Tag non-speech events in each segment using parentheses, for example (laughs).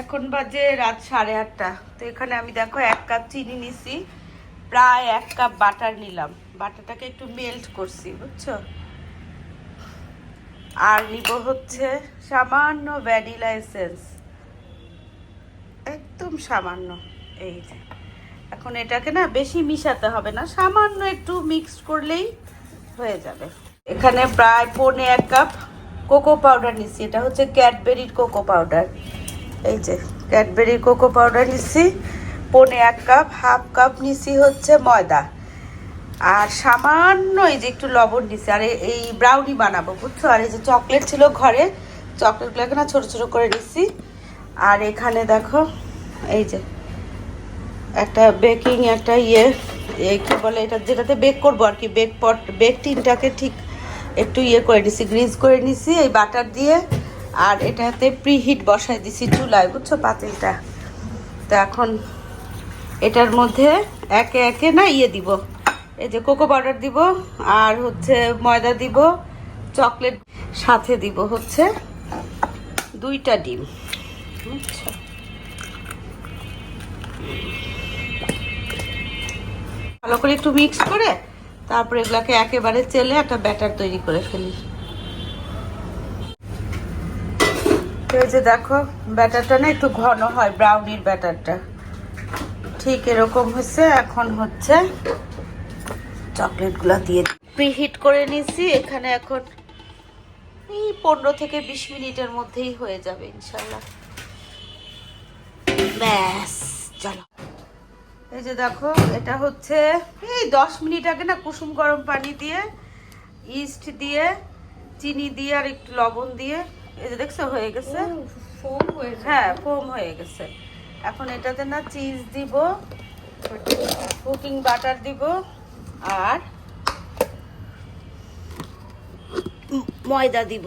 এখন বাজে রাত সাড়ে আটটা। তো এখানে আমি দেখো এক কাপ চিনি নিছি, প্রায় এক কাপ বাটার নিলাম। বাটারটাকে একটু মেল্ট করছি, বুঝছ? আর নিব হচ্ছে সামান্য ভ্যানিলা এসেন্স একদম সামান্য, এই যে। এখন এটাকে না বেশি মিশাতে হবে না, সামান্য একটু মিক্সড করলেই হয়ে যাবে। এখানে প্রায় পৌনে এক কাপ কোকো পাউডার নিচ্ছি এটা হচ্ছে ক্যাডবেরির কোকো পাউডার এই যে ক্যাডবেরি কোকো পাউডার নিচ্ছি পনে এক কাপ, হাফ কাপ নিচ্ছি হচ্ছে ময়দা। আর সামান্য এই যে একটু লবণ নিচ্ছি আর এই ব্রাউনি বানাবো, বুঝছ? আর এই যে চকলেট ছিল ঘরে চকলেটগুলোকে না ছোটো ছোটো করে নিচ্ছি আর এখানে দেখো, এই যে একটা বেকিং একটা ইয়ে কি বলে এটা, যেটাতে বেক করব আর কি বেক পট বেক টিনটাকে ঠিক একটু ইয়ে করে নিছি গ্রিজ করে নিছি, এই বাটার দিয়ে। আর এটাতে প্রিহিট বসাই দিছি চুলায়, বুঝছ পাতিলটা? তো এখন এটার মধ্যে একে একে না ইয়ে দিব, এই যে কোকো পাউডার দিব আর হচ্ছে ময়দা দিব চকলেট সাথে দিব হচ্ছে দুইটা ডিম ভালো করে একটু মিক্স করে তারপরে এগুলাকে একেবারে চেলে একটা ব্যাটার তৈরি করে ফেলি। এই যে দেখো, ব্যাটারটা না একটু ঘন হয় ব্রাউনির ব্যাটারটা। ঠিক এরকম হচ্ছে এখন হচ্ছে চকলেটগুলো দিয়ে প্রিহিট করে নিছি, এখানে এখন এই পনেরো থেকে বিশ মিনিটের মধ্যেই হয়ে যাবে, ইনশাল্লাহ। ব্যাস, চলো। এই যে দেখো, এটা হচ্ছে এই দশ মিনিট আগে না কুসুম গরম পানি দিয়ে ইস্ট দিয়ে, চিনি দিয়ে আর একটু লবণ দিয়ে এই যে দেখছ হয়ে গেছে? ফোম হয়ে হ্যাঁ ফোম হয়ে গেছে। এখন এটাতে না চিজ দিব কুকিং বাটার দিব আর ময়দা দিব।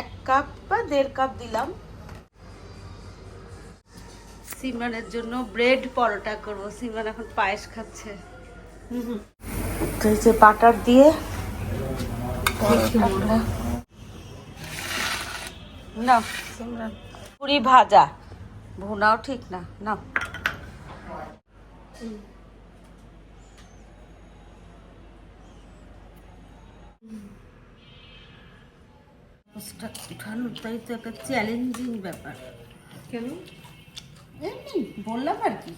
এক কাপ বা দেড় কাপ দিলাম। সিমরানের জন্য ব্রেড পরোটা করব। সিমরান এখন পায়েস খাচ্ছে। এই যে বাটার দিয়ে না। পুরি ভাজা। ভুনাও ঠিক না। না। উঠানোটাই তো একটা চ্যালেঞ্জিং ব্যাপার। কেন? এমনি বললাম আর কি।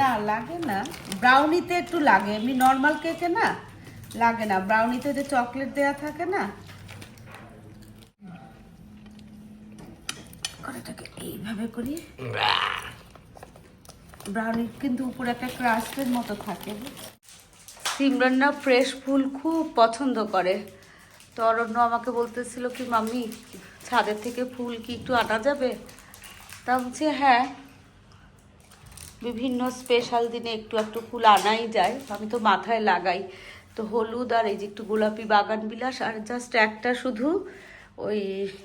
না লাগে না। ব্রাউনিতে একটু লাগে। এমনি নর্মাল কেকে না লাগে না। ব্রাউনিতে যে চকলেট দেয়া থাকে না এইভাবে করি ব্রাউনির কিন্তু উপরে একটা ক্রাস্টের মতো থাকে। সিমরান না ফ্রেশ ফুল খুব পছন্দ করে। তো অরণ্য আমাকে বলতেছিল কি, মাম্মি, ছাদের থেকে ফুল কি একটু আনা যাবে? তা বলছি হ্যাঁ। বিভিন্ন স্পেশাল দিনে একটু একটু ফুল আনাই যায়। আমি তো মাথায় লাগাই। তো হলুদ আর এই যে একটু গোলাপি বাগান বিলাস আর জাস্ট একটা শুধু ওই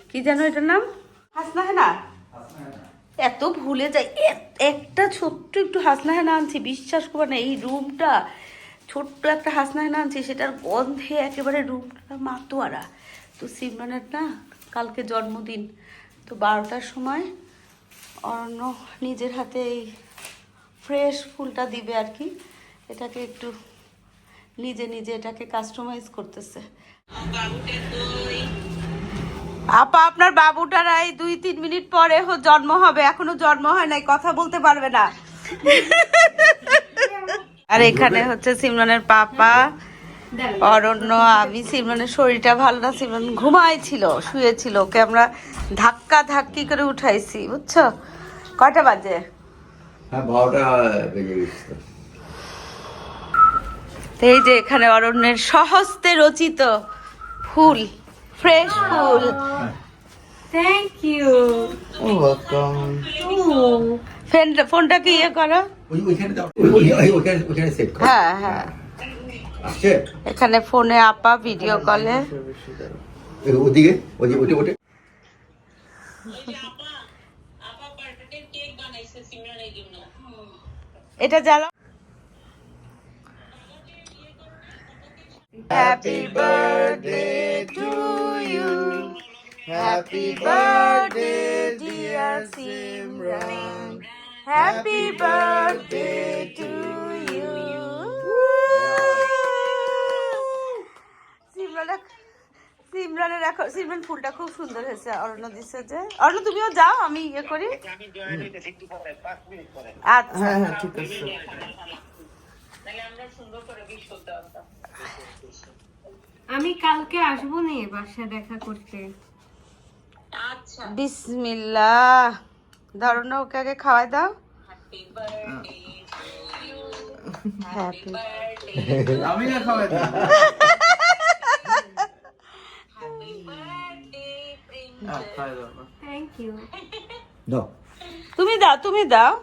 কি যেন এটার নাম? হাসনা হেনা এত ভুলে যাই। একটা ছোট্ট একটু হাসনা হেনা আনছি বিশ্বাস করবে না এই রুমটা ছোট্ট একটা হাসনা হেনা আনছি সেটার গন্ধে একেবারে রুমটা মাতোয়ারা। তো সিমরানের না কালকে জন্মদিন তো বারোটার সময় অরণ্য নিজের হাতে এই ফ্রেশ ফুলটা দিবে আর কি। এটাকে একটু নিজে নিজে এটাকে কাস্টমাইজ করতেছে। আপা আপনার বাবুটার এই দুই তিন মিনিট পরে জন্ম হবে এখনও জন্ম হয় নাই কথা বলতে পারবে না। আর এখানে হচ্ছে সিমরানের পাপা অরণ্য আমি সিমরানের শরীরটা ভালো না সিমরান ঘুমাইছিল শুয়েছিল ওকে আমরা ধাক্কা ধাক্কি করে উঠাইছি বুঝছ? কয়টা বাজে? হ্যাঁ বারোটা বেজে গেছে। তো এই যে এখানে অরণ্যের সহস্তে রচিত ফুল ফ্রেশ ফুল। থ্যাংক ইউ ওয়েলকাম ফোন ফোনটাকে ইয়ে করো? ওই ওইখানে দাও। ওই- ওই- ওই- ওইখানে ওইখানে সেট কর। হ্যাঁ হ্যাঁ। এখানে ফোনে আপা ভিডিও কলে ওই ওদিকে ওই ওইটা ওটা এটা জ্বালো happy birthday to Happy birthday, dear Simran. Happy birthday to you. সিমরানের সিমরানের এখন সিমরান ফুলটা খুব সুন্দর হয়েছে। অরণ্য দিচ্ছে যে। অরণ্য তুমিও যাও আমি ইয়ে করি। আচ্ছা। হ্যাঁ হ্যাঁ ঠিক আছে। আমি কালকে আসব নি বাসায় দেখা করতে। বিসমিল্লাহ। ধরো না ওকে আগে খাওয়াই দাও। হ্যাপি আমি না খাওয়াই হ্যাঁ, খাওয়াই দাও। থ্যাংক ইউ নো তুমি দাও তুমি দাও।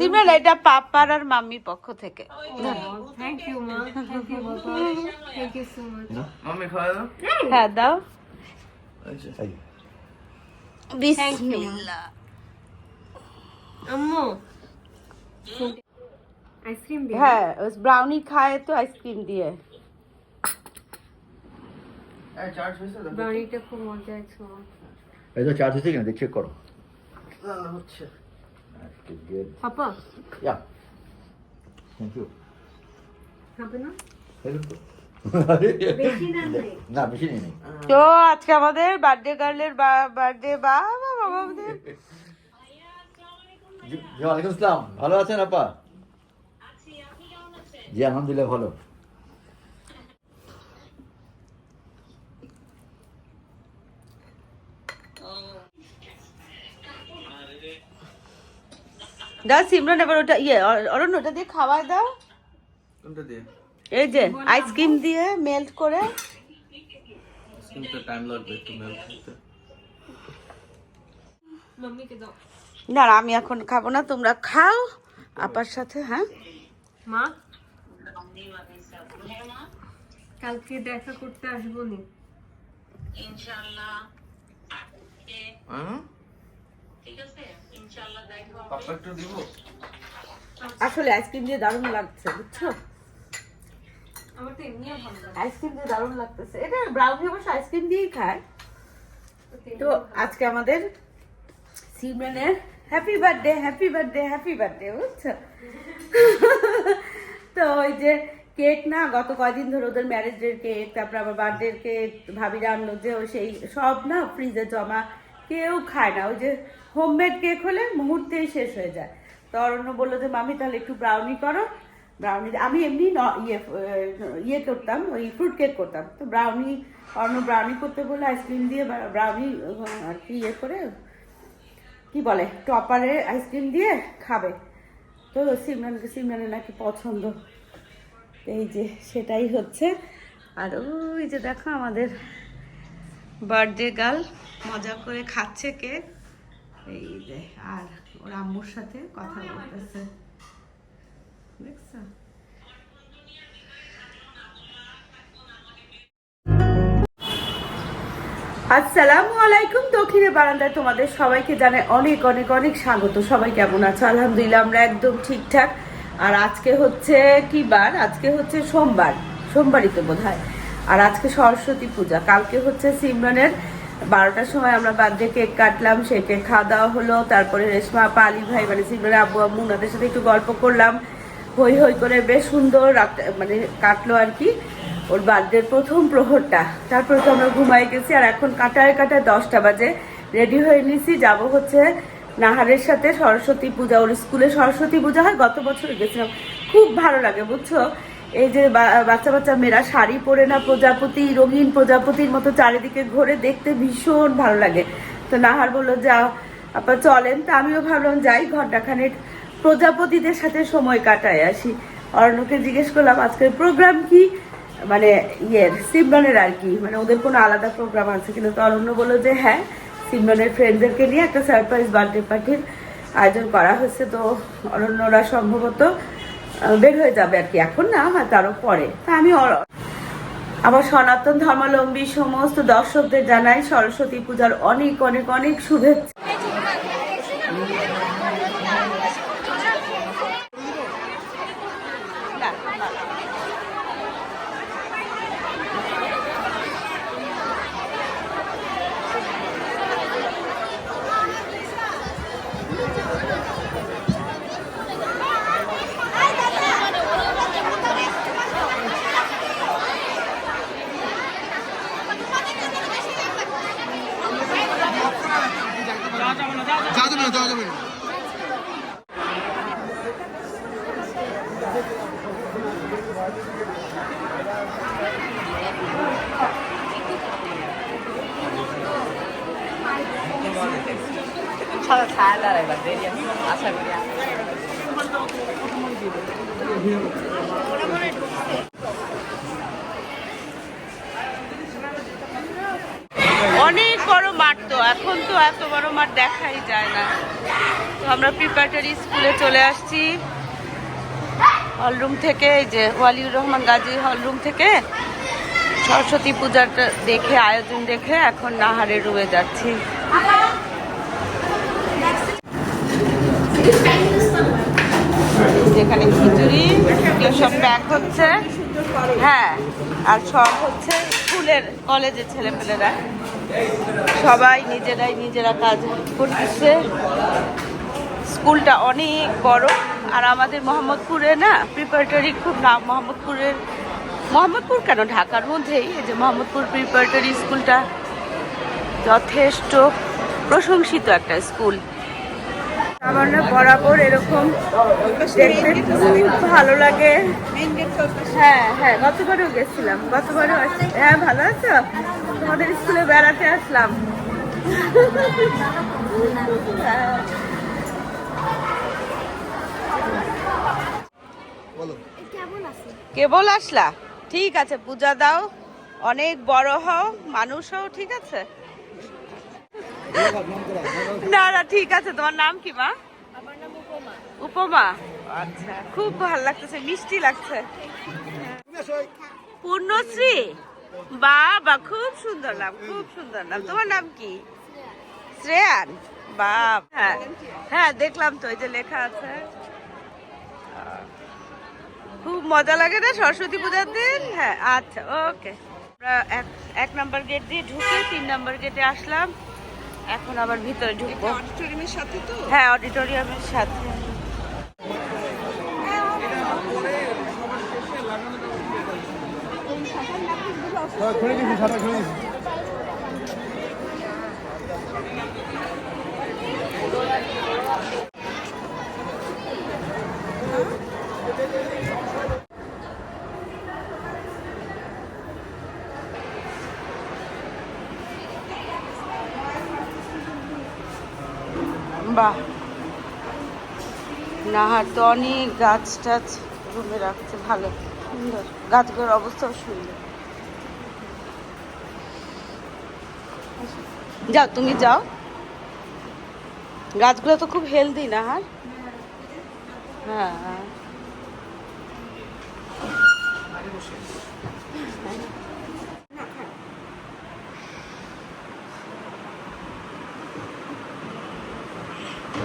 সিমরান এটা পাপার আর মাম্মির পক্ষ থেকে। থ্যাংক ইউ মা thank you thank you so much mummy খাওয়াই হ্যাঁ দাও। আচ্ছা। বিসমিল্লাহ। আম্মু আইসক্রিম হ্যাঁ ব্রাউনি খায় তো আইসক্রিম দিয়ে। হয়েছে? ব্রাউনিটা খুব মজা আছে মা এই তো চার্জ হচ্ছে কিনা? চেক করো। না, না, হচ্ছে। গুড পাপা থ্যাংক ইউ হবে না বেশি নেই না বেশি নেই নেই তো আজকে আমাদের বার্থডে গার্লের বার্থডে বা বাবা আমাদের। ওয়ালাইকুম আসসালাম। ভালো আছেন আপা? জি আলহামদুলিল্লাহ ভালো। দাও সিমরান এবার ওটা ইয়ে অর- অরণ্য ওটা দিয়ে খাওয়াই দাও। কোনটা দিয়ে? এই যে আইসক্রিম দিয়ে মেল্ট করে। কিন্তু টাইম লাগবে একটু মেল্ট হতে। মাম্মিকে দাও। না আমি এখন খাব না তোমরা খাও। আপার সাথে হ্যাঁ? মা? কালকে দেখা করতে আসব নি। হ্যাঁ? পাপা একটু দিব? আসলে আইসক্রিম দিয়ে দারুণ লাগছে বুঝছ? আমার তো এমনিও ভালো লাগে। আইসক্রিম দিয়ে দারুণ লাগতেছে। এটা ব্রাউনি অবশ্য আইসক্রিম দিয়েই খায়। তো আজকে আমাদের সিমরানের happy birthday happy birthday happy birthday বুঝছ? (laughs) তো ওই যে কেক না গত কয়দিন ধরে ওদের ম্যারেজ ডের কেক তারপর আবার বার্থডে কেক ভাবিরা আনলো যে সেই সব না ফ্রিজে জমা কেউ খায় না। ওই যে হোমমেড কেক হলে মুহূর্তেই শেষ হয়ে যায়। তো অরণ্য বলল যে, মামি, তাহলে একটু ব্রাউনি করো। ব্রাউনি আমি এমনি ইয়ে ইয়ে করতাম, ওই ফ্রুট কেক করতাম। তো ব্রাউনি অন্য ব্রাউনি করতে বলে আইসক্রিম দিয়ে ব্রাউনি আর কি ইয়ে করে, কি বলে টপারে আইসক্রিম দিয়ে খাবে। তো সিমরানকে সিমরানের নাকি পছন্দ। এই যে, সেটাই হচ্ছে। আর ওই যে দেখো আমাদের বার্থডে গার্ল মজা করে খাচ্ছে কেক এই যে আর ওর আম্মুর সাথে কথা বলতেছে। দেখছ? আসসালামু আলাইকুম দক্ষিণে বারান্দায় তোমাদের সবাইকে জানাই অনেক অনেক অনেক স্বাগত। সবাই কেমন আছো? আলহামদুলিল্লাহ আমরা একদম ঠিকঠাক। আর আজকে হচ্ছে কি বার? আজকে হচ্ছে সোমবার। সোমবারই তো বোধ হয় আর আজকে সরস্বতী পূজা। কালকে হচ্ছে সিমরানের বারোটার সময় আমরা বার্থডে কেক কাটলাম সে কেক খাওয়া দাওয়া হলো তারপরে রেশমা আপা, আলী ভাই মানে সিমরানের আব্বু ওনাদের সাথে একটু গল্প করলাম। হই হই করে বেশ সুন্দর মানে কাটলো আর কি ওর বার্থডের প্রথম প্রহরটা। তারপরে তো আমরা ঘুমাই গেছি আর এখন কাটায় কাটায় দশটা বাজে। রেডি হয়ে নিছি যাব হচ্ছে নাহারের সাথে সরস্বতী পূজা ওর স্কুলে সরস্বতী পূজা হয় গত বছর গেছিলাম। খুব ভালো লাগে বুঝছ? এই যে বাচ্চা বাচ্চা মেয়েরা শাড়ি পরে না প্রজাপতি, রঙিন প্রজাপতির মতো চারিদিকে ঘুরে দেখতে ভীষণ ভালো লাগে। তো নাহার বলল যা আপা চলেন। তা আমিও ভাবলাম, যাই ঘন্টাখানেক প্রজাপতিদের সাথে সময় কাটায় আসি। অর্ণকে জিজ্ঞেস করলাম আজকের প্রোগ্রাম কি? মানে ইয়ের, সিমরনের আর কি মানে ওদের কোনো আলাদা প্রোগ্রাম আছে কিন্তু তো অরণ্য বলল যে হ্যাঁ সিমরনের ফ্রেন্ডদেরকে নিয়ে একটা সারপ্রাইজ বার্থডে পার্টির আয়োজন করা হয়েছে তো অরণ্যরা সম্ভবত বের হয়ে যাবে আর কি। এখন না হয়তো আরও পরে। তা আমি আমার সনাতন ধর্মাবলম্বী সমস্ত দর্শকদের জানাই সরস্বতী পূজার অনেক অনেক অনেক শুভেচ্ছা। যাওয়া যাবে না অনেক বড় মাঠ তো এখন তো এত বড় মাঠ দেখাই যায় না। তো আমরা প্রিপারেটরি স্কুলে চলে আসছি। হলরুম থেকে এই যে ওয়ালিউর রহমান গাজী হলরুম থেকে সরস্বতী পূজাটা দেখে, আয়োজন দেখে এখন নাহারে রুমে যাচ্ছি। যেখানে খিচুড়ি সব প্যাক হচ্ছে। হ্যাঁ আর সব হচ্ছে স্কুলের কলেজের ছেলেপেলেরা। সবাই নিজেরাই নিজেরা কাজ করতেছে। স্কুলটা অনেক বড়, আর আমাদের মোহাম্মদপুরে না প্রিপারেটরি খুব নাম মোহাম্মদপুরের মোহাম্মদপুর কেন? ঢাকার মধ্যেই, এই যে মোহাম্মদপুর প্রিপারেটরি স্কুলটা যথেষ্ট প্রশংসিত একটা স্কুল। আমার না বরাবর এরকম দেখতে খুব ভালো লাগে। হ্যাঁ হ্যাঁ গতবারও গেছিলাম। গতবারও হ্যাঁ ভালো আছো? তোমাদের স্কুলে বেড়াতে আসলাম। কেবল আসলা? ঠিক আছে পূজা দাও। অনেক বড় হও মানুষ হও ঠিক আছে? না না ঠিক আছে। তোমার নাম কি মা? উপমা। আচ্ছা খুব ভালো লাগতেছে মিষ্টি লাগছে। পূর্ণশ্রী? বাবা খুব সুন্দর নাম খুব সুন্দর নাম। তোমার নাম কি? শ্রেয়ান। বাব। হ্যাঁ হ্যাঁ দেখলাম তো এই যে লেখা আছে। খুব মজা লাগে না সরস্বতী পূজার দিন? হ্যাঁ আচ্ছা ওকে। আমরা এক এক নাম্বার গেট দিয়ে ঢুকে তিন নম্বর গেটে আসলাম। এখন আবার ভিতরে ঢুকবো। অডিটোরিয়ামের সাথে তো? হ্যাঁ অডিটোরিয়ামের সাথে। খুলে দিছি সাদা খুলে দিছি বাহ। নাহার তো অনেক গাছ টাছ রুমে রাখছে, ভালো। সুন্দর। গাছগুলোর অবস্থাও সুন্দর। যাও, তুমি যাও। গাছগুলো তো খুব হেলদি না হ্যাঁ।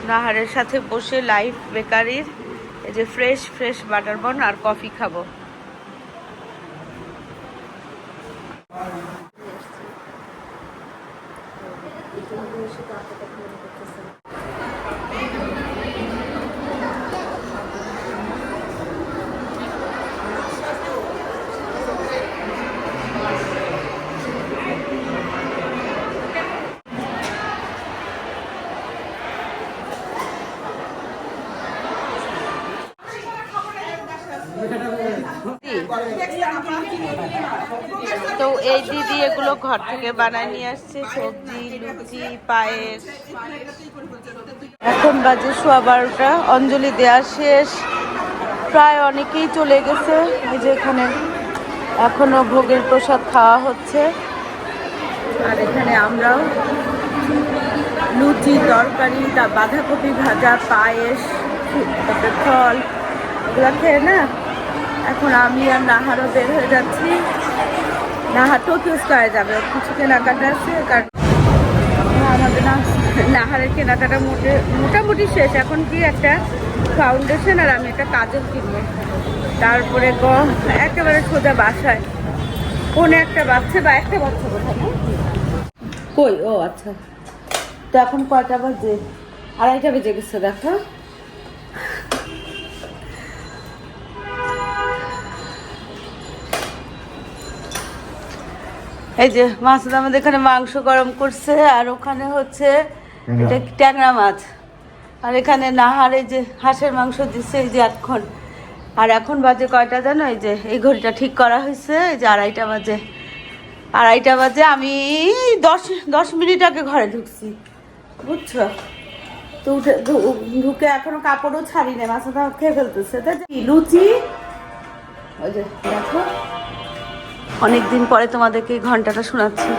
নাহারের সাথে বসে লাইফ বেকারির যে ফ্রেশ ফ্রেশ বাটার বন আর কফি খাব। তো এগুলো ঘর থেকে বানায় নিয়ে আসছে, সবজি, লুচি, পায়েস। এখন বাজে সোয়া বারোটা, অঞ্জলি দেওয়া শেষ। প্রায় অনেকেই চলে গেছে, এই যে এখানে এখনও ভোগের প্রসাদ খাওয়া হচ্ছে। আর এখানে আমরাও লুচি, তরকারি, তা বাঁধাকপি ভাজা, পায়েস, তারপরে ফল। এগুলো খেয়ে না? এখন আমি আর নাহারও বের হয়ে যাচ্ছি। নাহার টোকিও স্কোয়ারে যাবে। কিছু কেনাকাটা আছে আমাদের না, নাহারের কেনাকাটা মোটে, মোটামুটি শেষ। এখন কি একটা ফাউন্ডেশন আর আমি একটা কাজল কিনবো। তারপরে গ, একেবারে সোজা বাসায়। কোনে একটা বাচ্চা বা একটা বাচ্চা কোথায়? না? কই? ও আচ্ছা। তো এখন কয়টা বাজে? আড়াইটা বেজে গেছে, দেখো। এই যে মাছ আমাদের এখানে মাংস গরম করছে আর ওখানে হচ্ছে এটা ট্যাংরা মাছ। আর এখানে নাহারে যে হাঁসের মাংস দিচ্ছে এই যে এখন আর এখন বাজে কয়টা জানো? এই যে এই ঘড়িটা ঠিক করা হয়েছে এই যে আড়াইটা বাজে। আড়াইটা বাজে আমি দশ দশ মিনিট আগে ঘরে ঢুকছি বুঝছ? তো উঠে ঢুকে এখনও কাপড়ও ছাড়ি না মাছ খেয়ে ফেলতেছে। তাই লুচি? ওই যে দেখো। অনেকদিন পরে তোমাদেরকে এই ঘন্টাটা শোনাচ্ছি।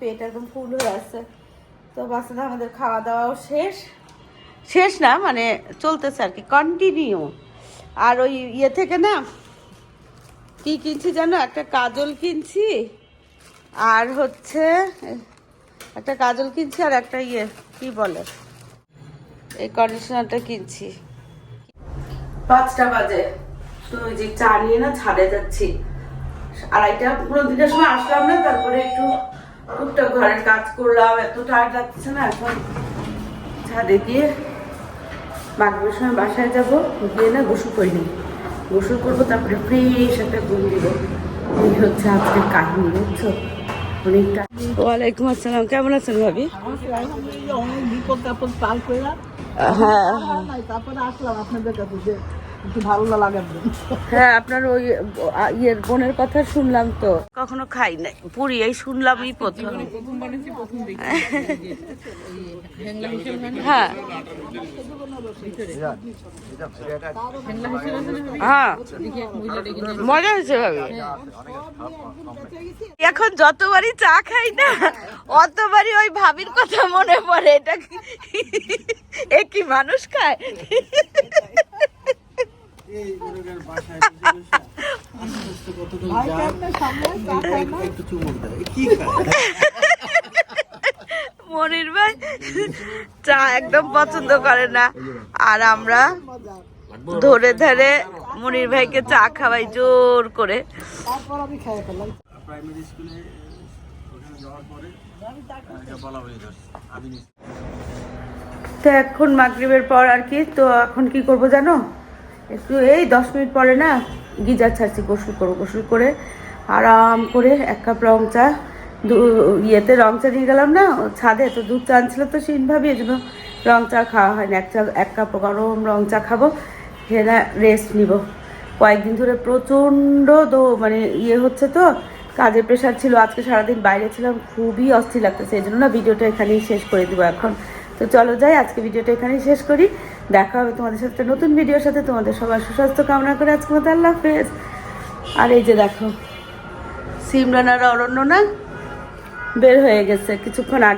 পেট একদম ফুল হয়ে আছে। তো বাচ্চাটা আমাদের খাওয়া দাওয়াও শেষ। শেষ না মানে চলতেছে আর কি কন্টিনিউ আর ওই ইয়ে থেকে না কি কিনছি জানো? একটা কাজল কিনছি আর হচ্ছে একটা কাজল কিনছি আর একটা ইয়ে কি বলে? এই কন্ডিশনারটা কিনছি। পাঁচটা বাজে। তো ওই যে চা নিয়ে না ছাদে যাচ্ছি। আড়াইটা পুরো দিনের সময় আসলাম না তারপরে একটু টুকটাক ঘরের কাজ করলাম এত টায়ার লাগছে না এখন ছাদে গিয়ে সময় বাসায় যাব গিয়ে না গোসল করিনি গোসল করব তারপরে ফ্রেশ একটা ঘুম দিব। এই হচ্ছে আজকের কাহিনী বুঝছ? অনেকটা। ওয়ালাইকুম আসসালাম কেমন আছেন ভাবি? করে হ্যাঁ। তারপরে আসলাম আপনাদের কাছে একটু ভালো লাগার হ্যাঁ আপনার ওই ইয়ের বোনের কথা শুনলাম তো। কখনো খাই নাই পুরি এই শুনলামই প্রথম। হ্যাঁ। হ্যাঁ। মজা হয়েছে ভাবি। এখন যতবারই চা খাই না অতবারই ওই ভাবির কথা মনে পড়ে এটা কি এ কি মানুষ খায়? মনির ভাই চা একদম পছন্দ করে না। আর আমরা ধরে ধরে মনির ভাইকে চা খাওয়াই জোর করে। তারপর আমি খেয়ে ফেললাম। প্রাইমারি স্কুলে যাওয়ার পরে এটা বলা যাচ্ছে। আমি তো এখন মাগরিবের পর আর কি তো এখন কি করব জানো? একটু এই দশ মিনিট পরে না গিজার ছাড়ছি, গোসল করো গোসল করে আরাম করে এক কাপ রং চা ইয়েতে রং চা নিয়ে গেলাম না, ছাদে তো দুধ চা আনছিল তো সেই ভাবি, এই জন্য রং চা খাওয়া হয় না এক চা, এক কাপ গরম রং চা খাব হেরা রেস্ট নিব। কয়েকদিন ধরে প্রচণ্ড দো মানে ইয়ে হচ্ছে তো, কাজের প্রেশার ছিল। আজকে সারাদিন বাইরে ছিলাম, খুবই অস্থির লাগতেছে, এই জন্য না ভিডিওটা এখানেই শেষ করে দিব এখন। তো চলো যাই, আজকে ভিডিওটা এখানেই শেষ করি। দেখা হবে তোমাদের সাথে নতুন ভিডিওর সাথে। তোমাদের সবার সুস্বাস্থ্য কামনা করে আজকে মতো আল্লাহ হাফেজ। আর এই যে দেখো, সিমরান আর অরণ্য না বের হয়ে গেছে কিছুক্ষণ আগে।